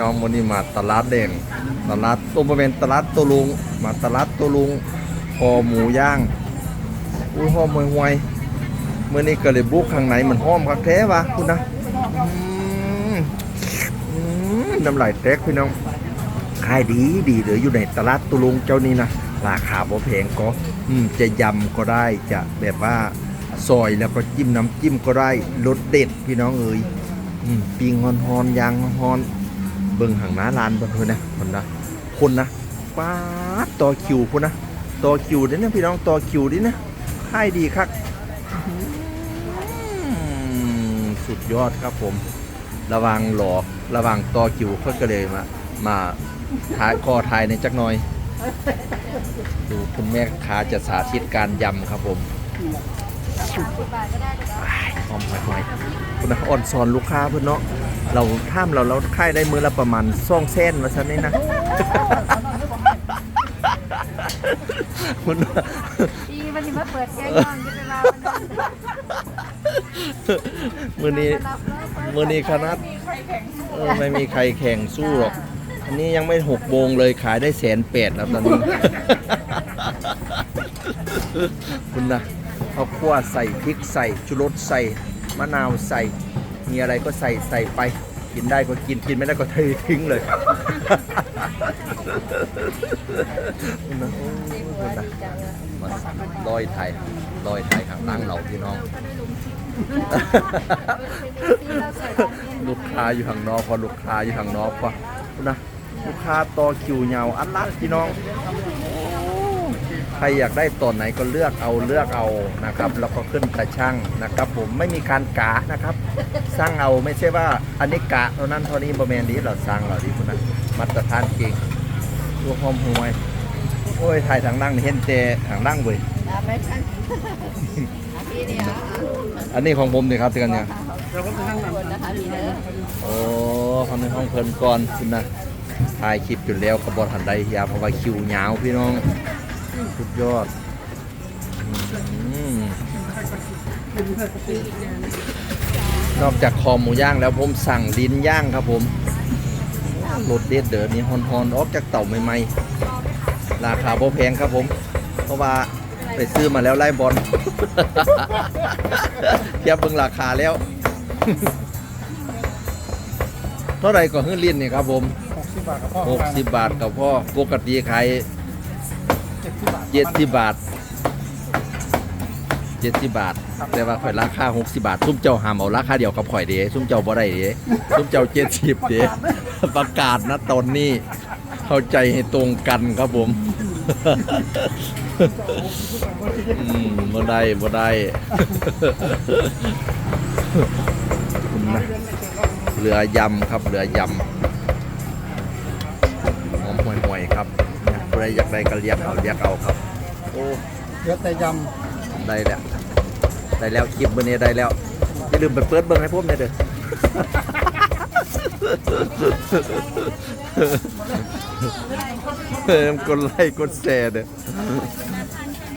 น้องมันนี่มาตลาดแดงตลาดตัวบริเวณตลาดตัวลุง มาตลาดตัวลุงคอหมูย่างอุ้ยหอมห่วยห่วยเมื่อนี้ก็เลยบุกข้างในมันหอมคักแท้วะคุณนะน้ำลายแตกพี่น้องขายดีดีเหลืออยู่ในตลาดตุลุงเจ้านี้นะราคาบ่แพงก็จะยำก็ได้จะแบบว่าซอยแล้วก็จิ้มน้ำจิ้มก็ได้รสเด็ดพี่น้องเอ๋ยอปิ้งฮอนฮอนยางฮอน เบิ่งหางน้าร้านเบิ่งเพิ่นนะคนนะคนนะป๊าดต่อคิวพุ่นนะต่อคิวเด้นะพี่น้องต่อคิวดินะขายดีคักอืมสุดยอดครับผม ระวังหลอกระวังต่อคิวเขาก็เลยมามาท้ายคอทายในจักหน่อย ดูคุณแม่ค้าจะสาธิตการยำครับผม อ้ายหอมห่วยๆคุณนะอ่อนสอนลูกค้าเพื่อนเนาะเราท่ามเราเราค่ายได้มือละประมาณซ่องเส้นมาซะนี่นะคุณว่าปีวันนี้มาเปิดแกงย่องจะไปมาวันนั้นมือนี้รับเลยมือนี้คณะเออไม่มีใครแข่งสู้หรอก อันนี้ยังไม่หกโมงเลยขายได้แสนแปดแล้วตอนนี้ คุณนะ ข้าวคั่วใส่พริกใส่ชูรสใส่มะนาวใส่ มีอะไรก็ใส่ใส่ไปกินได้ก็กินกินไม่ได้ก็เททิ้งเลยนะมาลอยไทยลอยไทยข้างล่างเราพี่น้องลูกค้าอยู่ข้างนอกพอลูกค้าอยู่ข้างนอกพอนะลูกค้าต่อคิวยาวอันละพี่น้อง ใครอยากได้ตอนไหนก็เลือกเอาเลือกเอานะครับแล้วก็ขึ้นแต่ช่างนะครับ ผมไม่มีการกะนะครับ สร้างเอาไม่ใช่ว่าอันนี้กะเท่านั้นเท่านี้บะแมนนี้เราสร้างเราดีคุณนะมาตรฐานเก่งตัวหอมหวยโอ้ยถ่ายทางล่งเห็นแต่ทางล่างเว้ยไม่ทันพี่เนี่ยอันนี้ของผมนี่ครับที่กันเนี่ยคนนะคะมีเด้อโอ้เขาในห้องเพลินก่อนคุณนะถ่ายคลิปอยู่แล้วกระบอกทันใดยาเพราะว่าคิวยาวพี่น้อง สุดยอดอืมนอกจากคอหมูย่างแล้วผมสั่งลิ้นย่างครับผมรสเด็ดเดินนี้ฮอนๆออกจากเต่าใหม่ๆ ราคาพอแพงครับผม เพราะว่าไปซื้อมาแล้วไล่บอลเทียบเบิ่งราคาแล้ว เท่าไหร่ก็ฮื้อลิ้นนี่ครับผม 60 บาทกับพ่อ 60 บาทกับพ่อ ปกติขาย 70บาท70บาท70บาท แต่ว่าข่อยราคา60บาทซุ้มเจ้าหามเอาราคาเดียวกับข่อยเด้ซุ้มเจ้าบ่ได้เด้ซุ้มเจ้า70เด้ประกาศนะตอนนี้ เข้าใจให้ตรงกันครับผมอืมบ่ได้บ่ได้คุณนะเรือยำครับเรือยำหอมห่วยๆครับ นะใครอยากได้ก็เรียกเอาเรียกเอาครับโอ้เหลือแต่ยได้แล้วได้แล้วคลิปมื้อนี้ได้แล้วอย่าลืมไปเปิดเบิ่งให้ผมหน่อยเด้อเพิ่มกดไลค์กดแชร์เด้อ